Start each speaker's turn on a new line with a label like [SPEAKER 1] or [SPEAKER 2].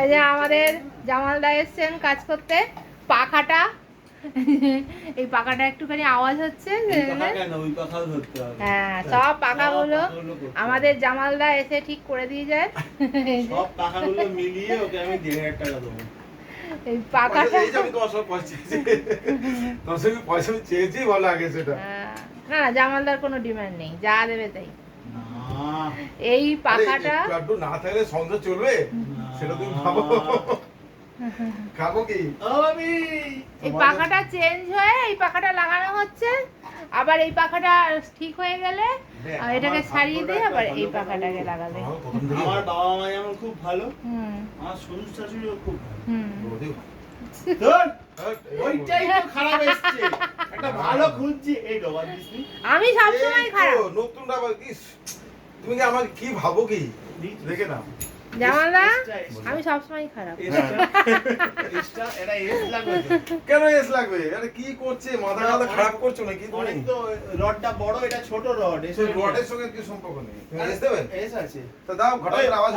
[SPEAKER 1] এই যে আমাদের জামালদা এসছেন কাজ করতে। পাখাটা। এই পাখাটা একটুখানি আওয়াজ হচ্ছে। হ্যাঁ সব পাখাগুলো। আমাদের জামালদা এসে ঠিক করে দিয়ে যায়।
[SPEAKER 2] সব পাখাগুলো মিলিয়ে ওকে আমি টাকা দেবো।
[SPEAKER 1] এই পাখাটা
[SPEAKER 3] আমি পয়সা চেয়েছি তোমার সঙ্গে পয়সা আমি চেয়েছি ভালো আগে সেটা।
[SPEAKER 1] হ্যাঁ, না না জামালদার কোনো ডিমান্ড নেই যা দেবে তাই। এই পাখাটা
[SPEAKER 3] একটু না থাকলে সংসার চলবে। সেটা তুমি ভাবো খাব কি?
[SPEAKER 2] বাবি!
[SPEAKER 1] এই পাখাটা চেঞ্জ হয়ে এই পাখাটা লাগানো হচ্ছে। আবার এই পাখাটা ঠিক হয়ে গেলে এটাকে ছাড়িয়ে দিয়ে আবার এই পাখাটাকে। লাগাবে।
[SPEAKER 3] আমার
[SPEAKER 2] বাবা মা যেমন খুব ভালো আমার শ্বশুর শাশুড়িও খুব ভালো। ওইটাই তো খারাপ এসছে। একটা ভালো খুঁজছি। এই ডবা দিসনি
[SPEAKER 1] আমি সবসময় খারাপ।
[SPEAKER 3] নতুন কি তুমি কি আমাকে কি ভাবো কি? দেখে নাও।
[SPEAKER 1] জামালদা। আমি সবসময় খারাপ।
[SPEAKER 2] এস।
[SPEAKER 3] কেন এস লাগবে আরে কি করছে? মাথা মাথা খারাপ করছ নাকি?
[SPEAKER 2] অনেক তো রডটা বড় এটা ছোট রড
[SPEAKER 3] সেই রডের সঙ্গে কি সম্পর্ক নেই? এস দেবে
[SPEAKER 2] এস আছে।
[SPEAKER 3] তা দাও ঘটায় আওয়াজ।